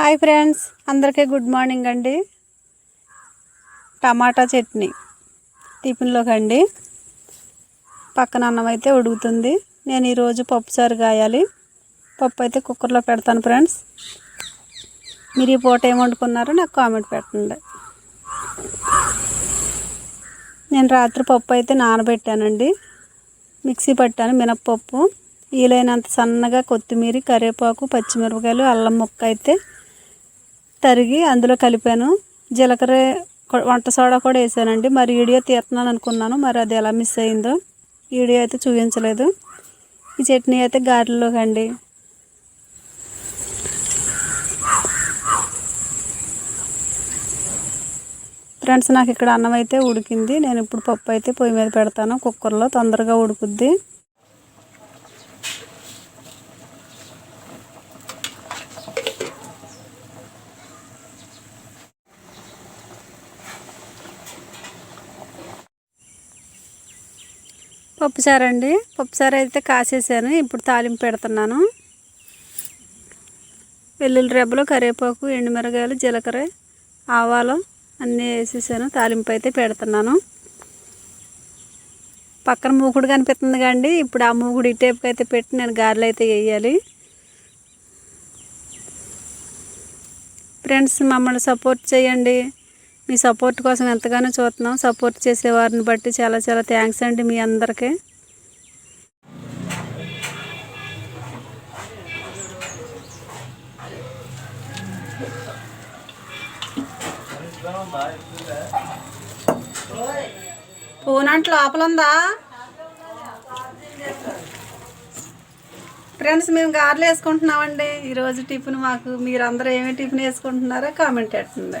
Hi friends అందరికీ good morning అండి. టమాటా చట్నీ టిఫిన్లోకి అండి. పక్కన అన్నం అయితే ఉడుకుతుంది. నేను ఈరోజు పప్పుచారు కాయాలి. పప్పు అయితే కుక్కర్లో పెడతాను ఫ్రెండ్స్. మీరు ఈ పూట ఏం వండుకున్నారో నాకు కామెంట్ పెట్టండి. నేను రాత్రి పప్పు అయితే నానబెట్టానండి. మిక్సీ పట్టాను మినప్పప్పు. వీలైనంత సన్నగా కొత్తిమీర కరివేపాకు పచ్చిమిరపకాయలు అల్లం ముక్క అయితే తరిగి అందులో కలిపాను. జీలకర్ర వంట సోడా కూడా వేసానండి. మరి వీడియో తీస్తున్నాను అనుకున్నాను మరి అది ఎలా మిస్ అయిందో వీడియో అయితే చూపించలేదు. ఈ చట్నీ అయితే గారెలోకి అండి. ఫ్రెండ్స్ నాకు ఇక్కడ అన్నం అయితే ఉడికింది. నేను ఇప్పుడు పప్పు అయితే పొయ్యి మీద పెడతాను. కుక్కర్లో తొందరగా ఉడుకుద్ది. పప్పుచారు అండి. పప్పుచారు అయితే కాసేసాను. ఇప్పుడు తాలింపు పెడుతున్నాను. వెల్లుల్లి రెబ్బలు కరివేపాకు ఎండుమిరగాయలు జీలకర్ర ఆవాలు అన్నీ వేసేసాను. తాలింపు అయితే పెడుతున్నాను. పక్కన మూకుడు కనిపిస్తుంది కండి ఇప్పుడు ఆ మూకుడు ఇటేపుకి అయితే పెట్టి నేను గారెలు అయితే వేయాలి. ఫ్రెండ్స్ మమ్మల్ని సపోర్ట్ చేయండి. మీ సపోర్ట్ కోసం ఎంతగానో చూస్తున్నాం. సపోర్ట్ చేసే వారిని బట్టి చాలా చాలా థ్యాంక్స్ అండి మీ అందరికీ. పూనంట లోపల ఉందా ఫ్రెండ్స్ మేము గారెలు వేసుకుంటున్నామండి. ఈరోజు టిఫిన్ మాకు మీరు అందరూ ఏమేమి టిఫిన్ వేసుకుంటున్నారో కామెంట్ పెట్టండి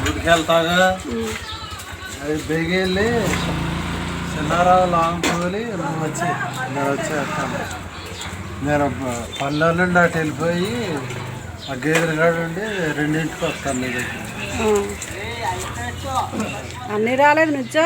గుడికి వెళ్తాగా అది బేగి వెళ్ళి చిన్నారావు లాంగ్ పోలి నువ్వు వచ్చి నేను వచ్చి వస్తాను నేను ప- పల్లెల నుండి అటు వెళ్ళిపోయి ఆ గేదెల కాడ ఉండి రెండింటికి వస్తాను నీ దగ్గర అన్నీ రాలేదు నుంచో?